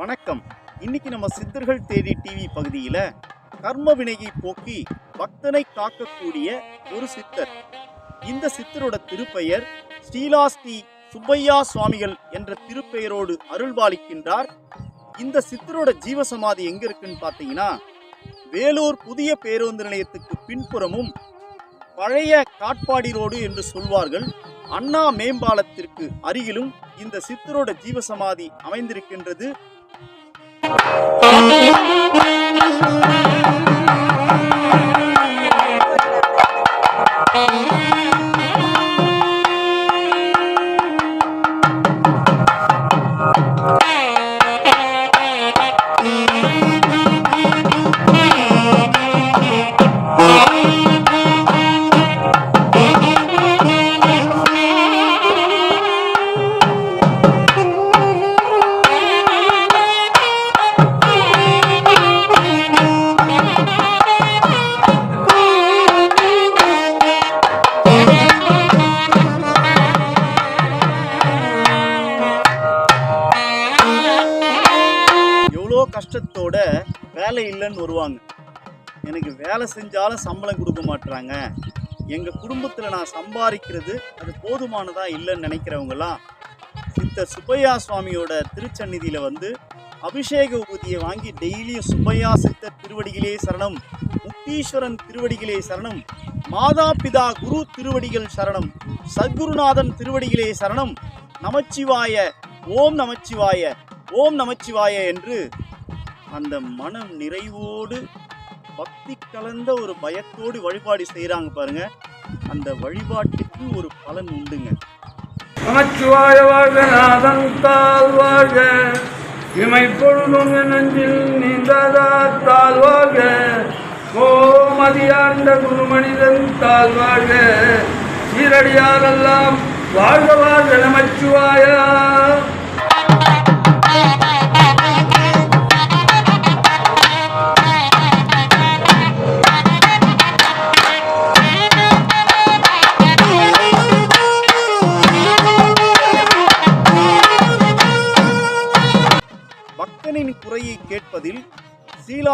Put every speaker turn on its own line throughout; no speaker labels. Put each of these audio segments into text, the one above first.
வணக்கம். இன்னைக்கு நம்ம சித்தர்கள் தேடி டிவி பகுதியில் கர்ம வினையை போக்கி பக்தனை காக்கக்கூடிய ஒரு சித்தர். இந்த சித்தரோட திருப்பெயர் ஸ்ரீலாஸ்ரீ சுப்பையா சுவாமிகள் என்ற திருப்பெயரோடு அருள்பாலிக்கின்றார் இந்த சித்தரோட ஜீவசமாதி எங்க இருக்குன்னு பார்த்தீங்கன்னா வேலூர் புதிய பேருந்து நிலையத்துக்கு பின்புறமும் பழைய காட்பாடி ரோடு என்று சொல்வார்கள். அண்ணா மேம்பாலத்திற்கு அருகிலும் இந்த சித்தரோட ஜீவசமாதி அமைந்திருக்கின்றது. Thank you. வேலை இல்லைன்னு வருவாங்க. எனக்கு வேலை செஞ்சாலும் சம்பளம் கொடுக்க மாட்டுறாங்க எங்கள் குடும்பத்தில் நான் சம்பாதிக்கிறது அது போதுமானதாக இல்லைன்னு நினைக்கிறவங்களாம் சித்தர் சுப்பையா சுவாமியோட திருச்சந்நிதியில் வந்து அபிஷேக உபதியை வாங்கி டெய்லியும் சுப்பையா சித்தர் திருவடிகளே சரணம் முக்தீஸ்வரன் திருவடிகளே சரணம் மாதா பிதா குரு திருவடிகள் சரணம் சத்குருநாதன் திருவடிகளே சரணம் நமச்சிவாய ஓம் நமச்சிவாய ஓம் நமச்சிவாய என்று அந்த மனம் நிறைவோடு பக்தி கலந்த ஒரு பயத்தோடு வழிபாடு செய்கிறாங்க பாருங்க. அந்த வழிபாட்டுக்கு ஒரு பலன் உண்டுங்க.
நமச்சிவாய வாழ்க நாதந்தால் வாழ்க. இமை பொழுதும் நெஞ்சில் நீந்தாதா வாழ்க. ஓம் அதியாண்ட குரு மனிதன் தாழ்வாக ஈரடியாரெல்லாம் வாழ்க வாழ்க நமச்சிவாயா.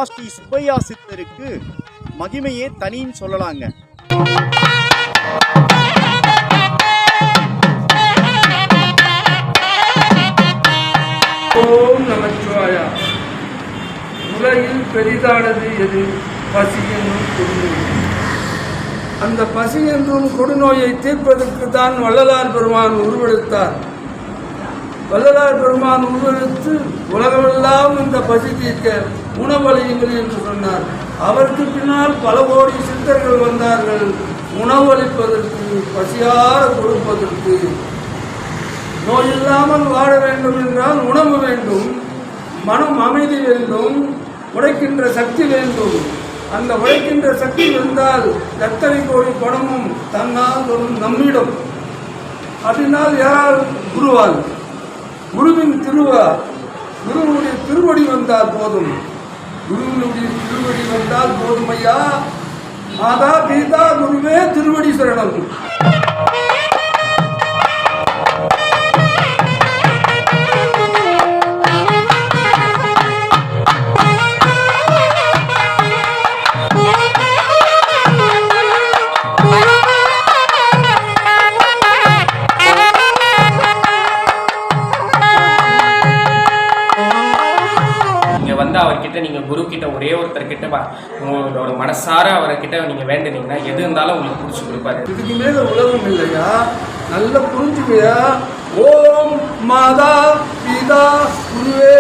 ஸ்ரீ சுப்பையா சித்தருக்கு மகிமையே தனின்னு சொல்லலாங்க.
ஓம் நமச்சிவாயா. உலகில் பெரிதானது எது? பசி என்னும் கொடுநோய். அந்த பசி என்றும் கொடுநோயை தீர்ப்பதற்கு தான் வள்ளலார் பெருமான் உருவெடுத்தார். வள்ளலார் பெருமான் உருவெடுத்து உலகமெல்லாம் இந்த பசி தீர்க்க உணவளியுங்கள் என்று சொன்னார். அவருக்கு பின்னால் பல கோடி சித்தர்கள் வந்தார்கள். உணவளிப்பதற்கு பசியார கொடுப்பதற்கு. நோய் இல்லாமல் வாழ வேண்டும் என்றால் உணவு வேண்டும் மனம் அமைதி வேண்டும் உழைக்கின்ற சக்தி வேண்டும். அந்த உழைக்கின்ற சக்தி வந்தால் எத்தனை கோடி பணமும் தன்னால் வரும் நம்மிடம். அப்படினால் யாரால் குருவால் குருவின் திருவா குருவுடைய திருவடி வந்தால் போதும். குருவினுடைய திருவடி வந்தால் போதும் ஐயா. மாதா கீதா குருவே திருவடி சரணம்.
வந்து அவர்கிட்ட நீங்கள் குரு கிட்ட ஒரே ஒருத்தர்கிட்ட வ- உங்களோட மனசார அவர்கிட்ட நீங்கள் வேண்டுனீங்கன்னா எது இருந்தாலும் உங்களுக்கு பிடிச்சி கொடுப்பாரு.
இதுக்கு மேல உலகம் இல்லையா? நல்ல புரிஞ்சுக்கையா. ஓம் மாதா பிதா குருவே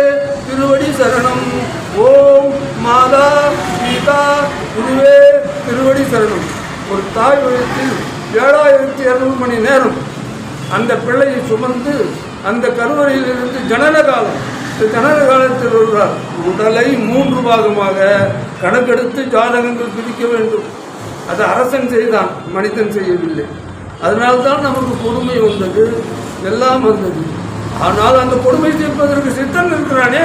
திருவடி சரணம். ஓம் மாதா பிதா குருவே திருவடி சரணம். ஒரு தாய் வயத்தில் ஏழாயிரத்தி இரநூறு மணி நேரம் அந்த பிள்ளையை சுமந்து அந்த கருவறையிலிருந்து ஜனன காலம் கனக காலத்தில் வருவார் உடலை மூன்று பாகமாக கணக்கெடுத்து ஜாதகங்கள் பிரிக்க வேண்டும். அது அரசன் செய்தான் மனிதன் செய்யவில்லை. அதனால்தான் நமக்கு கொடுமை வந்தது எல்லாம் வந்தது. ஆனால் அந்த கொடுமை தீர்ப்பதற்கு சித்தன் இருக்கிறானே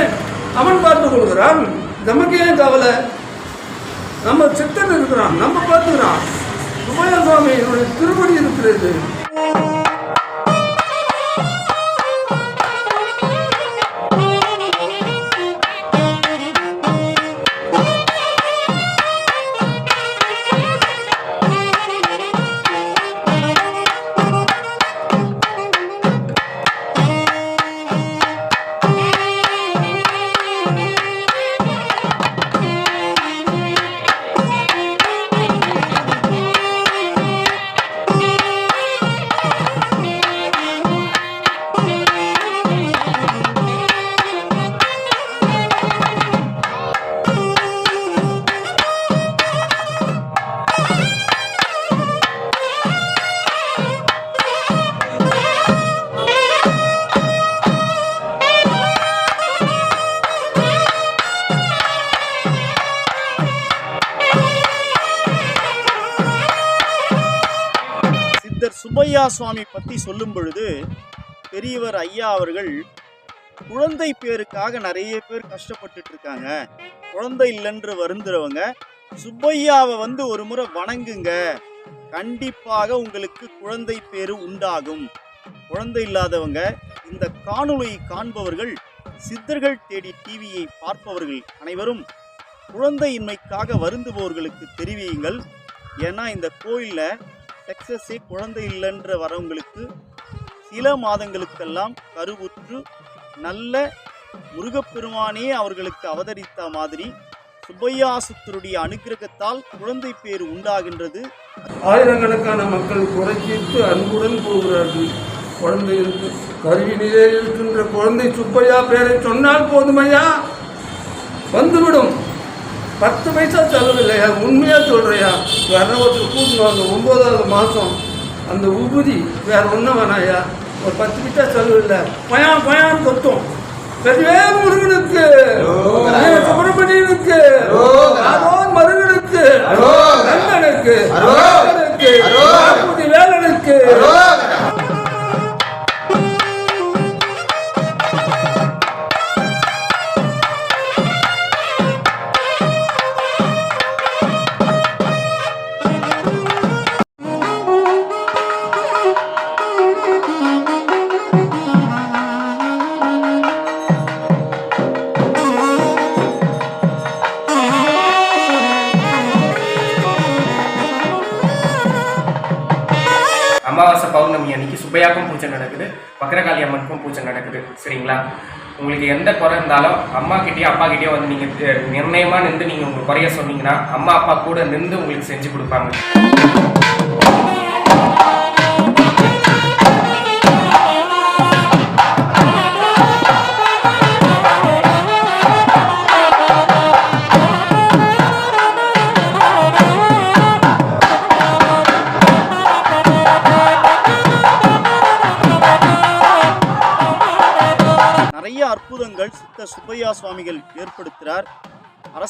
அவன் பார்த்து கொள்கிறான். நமக்கு ஏன் கவலை? நம்ம சித்தன் இருக்கிறான் நம்ம பார்த்துக்கிறான். சுபய என்னுடைய திருப்படி இருக்கிறது.
ஐயா சுவாமி பற்றி சொல்லும் பொழுது பெரியவர் ஐயா அவர்கள் குழந்தை பேருக்காக நிறைய பேர் கஷ்டப்பட்டுட்டு இருக்காங்க. குழந்தை இல்லைன்று வருந்துறவங்க சுப்பையாவை வந்து ஒரு முறை வணங்குங்க. கண்டிப்பாக உங்களுக்கு குழந்தை பேரு உண்டாகும். குழந்தை இல்லாதவங்க இந்த காணொளி காண்பவர்கள் சித்தர்கள் தேடி டிவியை பார்ப்பவர்கள் அனைவரும் குழந்தையின்மைக்காக வருந்துபவர்களுக்கு தெரிவியுங்கள். ஏன்னா இந்த கோயிலில் சக்சஸே குழந்தை இல்லைன்ற வரவங்களுக்கு சில மாதங்களுக்கெல்லாம் கருவுற்று நல்ல முருகப்பெருமானே அவர்களுக்கு அவதரித்த மாதிரி சுப்பையாசுத்தருடைய அனுக்கிரகத்தால் குழந்தை பேர் உண்டாகின்றது.
ஆயிரக்கணக்கான மக்கள் குறைச்சிட்டு அன்புடன் போகிறார்கள். குழந்தை இருக்கு கருவினிலே இருக்கின்ற குழந்தை சுப்பையா பேரை சொன்னால் போதுமையா வந்துவிடும். பத்து பைசா செலவில்லையா? உண்மையா சொல்றியா? வேற ஒருத்தர் கூட்டுவாங்க ஒன்பதாவது மாதம் அந்த உபுதி வேற ஒன்றும் வேணாயா? ஒரு பத்து பைசா செலவு இல்லை பயான் பயான் கொத்தும் பெரிய முருகனுக்கு சுப்பிரமணியனுக்கு. மருகனுக்கு. நந்தனுக்கு வேலனுக்கு.
பக்ரகாளி அம்மனுக்கும் பூஜை நடக்குது சரிங்களா? உங்களுக்கு எந்த குறை இருந்தாலும் அம்மாக்கிட்டேயோ அப்பாக்கிட்டேயோ வந்து நீங்கள் நிர்ணயமாக நின்று நீங்கள் உங்கள் குறைய சொன்னீங்கன்னா அம்மா அப்பா கூட நின்று உங்களுக்கு செஞ்சு கொடுப்பாங்க.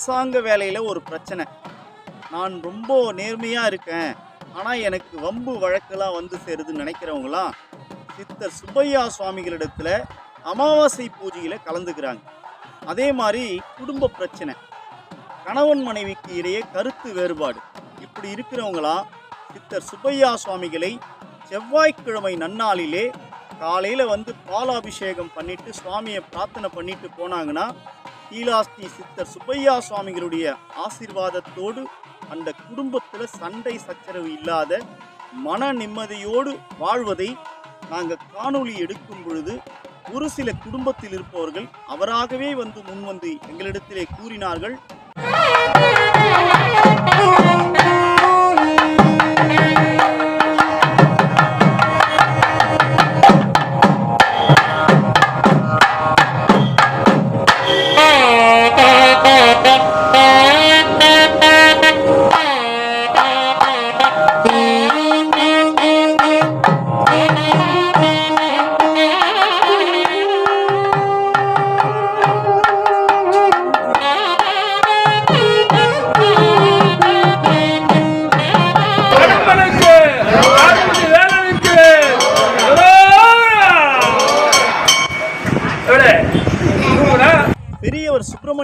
அரசாங்க வேலையில் ஒரு பிரச்சனை. நான் ரொம்ப நேர்மையாக இருக்கேன். ஆனால் எனக்கு வம்பு வழக்கெல்லாம் வந்து சேருதுன்னு நினைக்கிறவங்களாம் சித்தர் சுப்பையா சுவாமிகளிடத்தில் அமாவாசை பூஜையில் கலந்துக்கிறாங்க. அதே மாதிரி குடும்ப பிரச்சனை. கணவன் மனைவிக்கு இடையே கருத்து வேறுபாடு. இப்படி இருக்கிறவங்களாம் சித்தர் சுப்பையா சுவாமிகளை செவ்வாய்க்கிழமை நன்னாளிலே காலையில் வந்து பாலாபிஷேகம் பண்ணிட்டு சுவாமியை பிரார்த்தனை பண்ணிட்டு போனாங்கன்னா ஈலாஸ்தி சித்தர் சுப்பையா சுவாமிகளுடைய ஆசீர்வாதத்தோடு அந்த குடும்பத்தில் சண்டை சச்சரவு இல்லாத மன நிம்மதியோடு வாழ்வதை நாங்கள் காணொளி எடுக்கும் பொழுது ஒரு சில குடும்பத்தில் இருப்பவர்கள் அவராகவே வந்து முன்வந்து எங்களிடத்திலே கூறினார்கள்.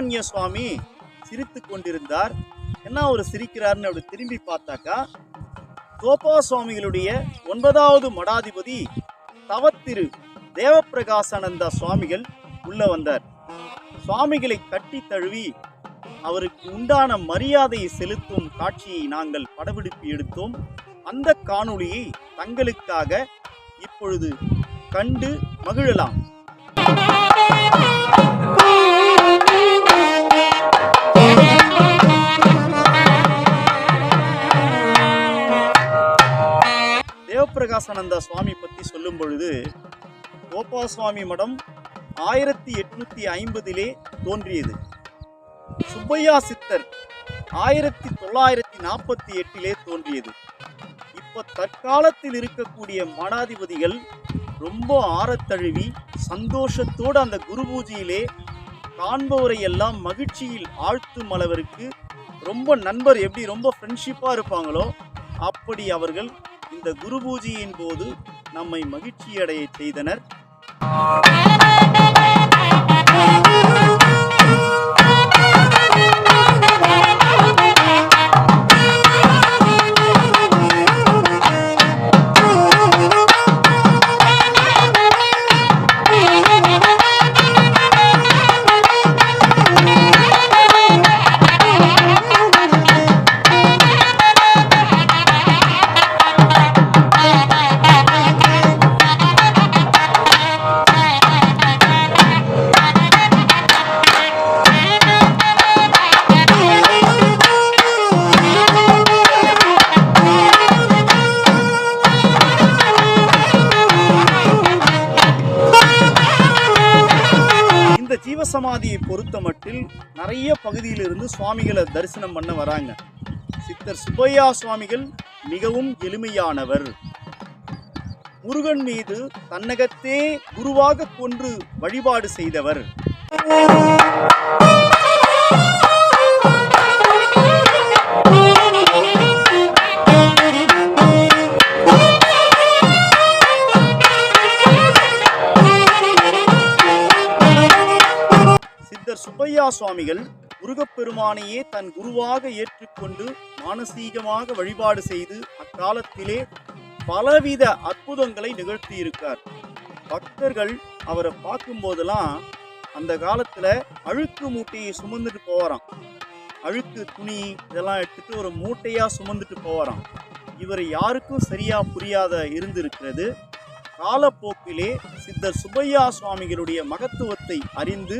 சுப்பிரமணிய சுவாமி சிரித்து கொண்டிருந்தார். என்ன அவர் சிரிக்கிறார்னு அப்படி திரும்பி பார்த்தாக்கா கோபா சுவாமிகளுடைய ஒன்பதாவது மடாதிபதி தவத்திரு தேவப்பிரகாசானந்தா சுவாமிகள் உள்ள வந்தார். சுவாமிகளை கட்டி தழுவி அவருக்கு உண்டான மரியாதையை செலுத்தும் காட்சியை நாங்கள் படப்பிடிப்பு எடுத்தோம். அந்த காணொளியை தங்களுக்காக இப்பொழுது கண்டு மகிழலாம். தேவப்பிரகாசானந்தா சுவாமி பற்றி சொல்லும் பொழுது கோபா சுவாமி மடம் ஆயிரத்தி எட்நூத்தி ஐம்பதிலே தோன்றியது. சுப்பையா சித்தர் ஆயிரத்தி தொள்ளாயிரத்தி நாற்பத்தி எட்டிலே தோன்றியது. இப்போ தற்காலத்தில் இருக்கக்கூடிய மடாதிபதிகள் ரொம்ப ஆரத்தழுவி சந்தோஷத்தோடு அந்த குரு பூஜையிலே காண்பவரை எல்லாம் மகிழ்ச்சியில் ஆழ்த்தும் அளவிற்கு ரொம்ப நண்பர் எப்படி ரொம்ப ஃப்ரெண்ட்ஷிப்பாக இருப்பாங்களோ அப்படி அவர்கள் இந்த குரு பூஜையின் போது நம்மை மகிழ்ச்சியடைய செய்தனர். வந்து சுவாமிகளை தரிசனம் பண்ண வராங்க. சித்தர் சுப்பையா சுவாமிகள் மிகவும் எளிமையானவர். முருகன் மீது தன்னகத்தே குருவாக கொன்று வழிபாடு செய்தவர். சுப்பையா சுவாமிகள் முருகப்பெருமானையே தன் குருவாக ஏற்றுக்கொண்டு மானசீகமாக வழிபாடு செய்து அக்காலத்திலே பலவித அற்புதங்களை நிகழ்த்தியிருக்கார். பக்தர்கள் அவரை பார்க்கும்போதெல்லாம் அந்த காலத்துல அழுக்கு மூட்டையை சுமந்துட்டு போவாராம். அழுக்கு துணி இதெல்லாம் எடுத்துட்டு ஒரு மூட்டையா சுமந்துட்டு போவாராம். இவர் யாருக்கும் சரியா புரியாத இருந்திருக்கிறது. காலப்போக்கிலே சித்தர் சுப்பையா சுவாமிகளுடைய மகத்துவத்தை அறிந்து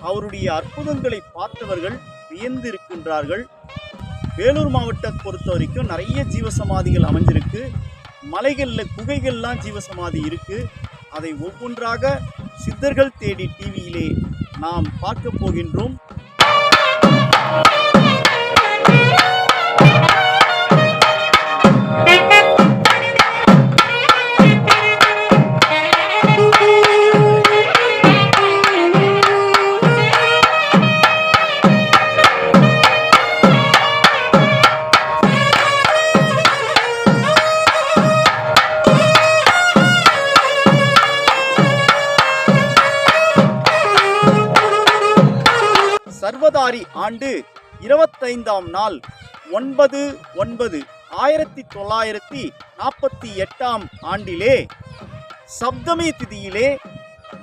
அவருடைய அற்புதங்களை பார்த்தவர்கள் வியந்திருக்கின்றார்கள். வேலூர் மாவட்டத்தை பொறுத்த வரைக்கும் நிறைய ஜீவசமாதிகள் அமைஞ்சிருக்கு. மலைகளில் குகைகள்லாம் ஜீவசமாதி இருக்கு. அதை ஒவ்வொன்றாக சித்தர்கள் தேடி டிவியிலே நாம் பார்க்க போகின்றோம். ஆண்டு இருபத்தைந்தாம் நாள் ஒன்பது ஒன்பது ஆயிரத்தி தொள்ளாயிரத்தி நாற்பத்தி எட்டாம் ஆண்டிலே சப்தமி திதியிலே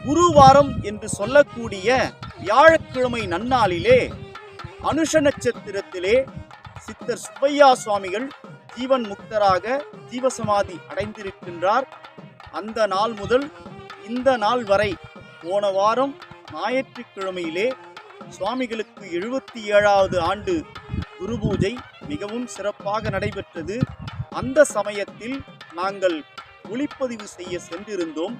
குருவாரம் என்று சொல்லக்கூடிய வியாழக்கிழமை நன்னாளிலே அனுஷ நட்சத்திரத்திலே சித்தர் சுப்பையா சுவாமிகள் ஜீவன் முக்தராக ஜீவசமாதி அடைந்திருக்கின்றார். அந்த நாள் முதல் இந்த நாள் வரை போன வாரம் ஞாயிற்றுக்கிழமையிலே சுவாமிகளுக்கு எழுபத்தி ஏழாவது ஆண்டு குரு பூஜை மிகவும் சிறப்பாக நடைபெற்றது. அந்த சமயத்தில் நாங்கள் ஒளிப்பதிவு செய்ய சென்றிருந்தோம்.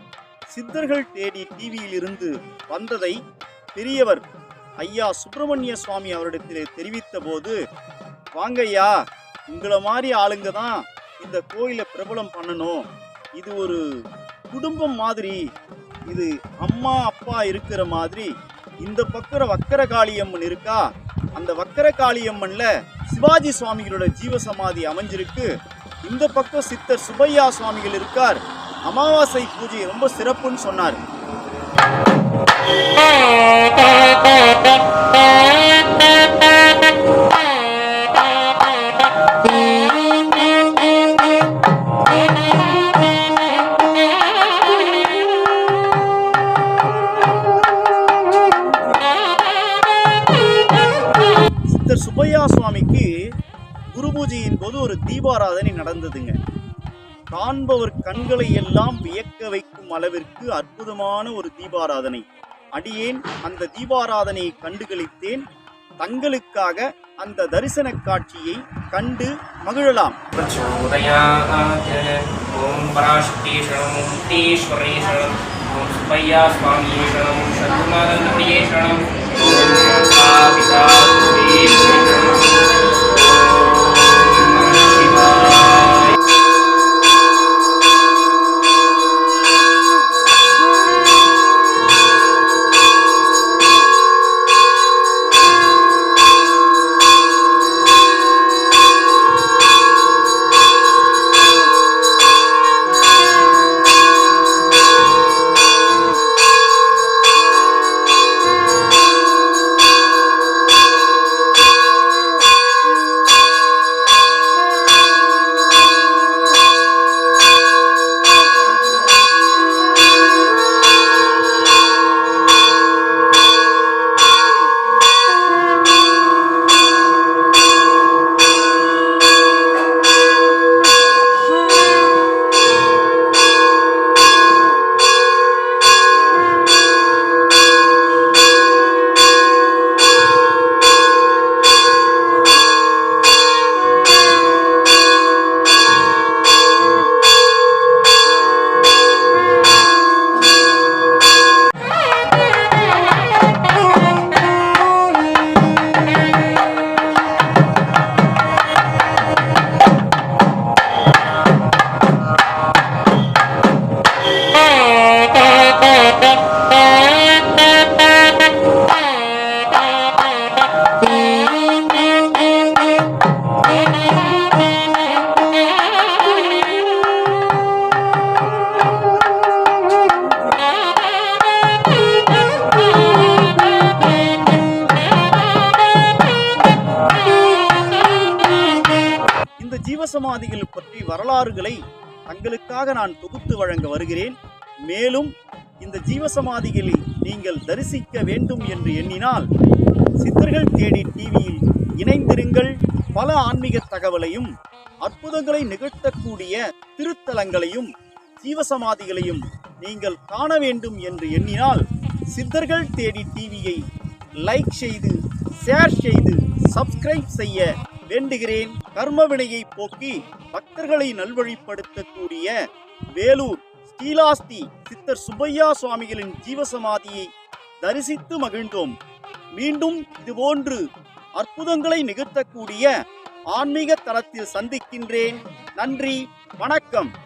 சித்தர்கள் தேடி டிவியில் இருந்து வந்ததை பெரியவர் ஐயா சுப்பிரமணிய சுவாமி அவரிடத்திலே தெரிவித்த போது வாங்கய்யா உங்களை மாதிரி ஆளுங்க தான் இந்த கோயிலை பிரபலம் பண்ணணும். இது ஒரு குடும்பம் மாதிரி. இது அம்மா அப்பா இருக்கிற மாதிரி இந்த பக்கம் வக்கர காளியம்மன் இருக்கா? அந்த வக்கர காளியம்மன்ல சிவாஜி சுவாமிகளோட ஜீவசமாதி அமைஞ்சிருக்கு. இந்த பக்கம் சித்தர் சுப்பையா சுவாமிகள் இருக்கார். அமாவாசை பூஜை ரொம்ப சிறப்புன்னு சொன்னார். இருந்ததுங்க. காண்பவர் கண்களை எல்லாம் வியக்க வைக்கும் அளவிற்கு அற்புதமான ஒரு தீபாராதனை. அடியேன் அந்த தீபாராதனையை கண்டுகளித்தேன். தங்களுக்காக அந்த தரிசன காட்சியை கண்டு மகிழலாம்.
ஓம் பராசக்தி
ஜீவசமாதிகள் பற்றி வரலாறுகளை தங்களுக்காக நான் தொகுத்து வழங்க வருகிறேன். மேலும் இந்த ஜீவசமாதிகளை நீங்கள் தரிசிக்க வேண்டும் என்று எண்ணினால் சித்தர்கள் தேடி டிவியில் இணைந்திருங்கள். பல ஆன்மீக தகவலையும் அற்புதங்களை நிகழ்த்தக்கூடிய திருத்தலங்களையும் ஜீவசமாதிகளையும் நீங்கள் காண வேண்டும் என்று எண்ணினால் சித்தர்கள் தேடி டிவியை லைக் செய்து ஷேர் செய்து சப்ஸ்கிரைப் செய்ய வேண்டுகிறேன். கர்மவினையை போக்கி பக்தர்களை நல்வழிப்படுத்தக்கூடிய வேலூர் ஸ்ரீலாஸ்தி சித்தர் சுப்பையா சுவாமிகளின் ஜீவசமாதியை தரிசித்து மகிழ்ந்தோம். மீண்டும் இதுபோன்று அற்புதங்களை நிகழ்த்தக்கூடிய ஆன்மீக தளத்தில் சந்திக்கின்றேன். நன்றி வணக்கம்.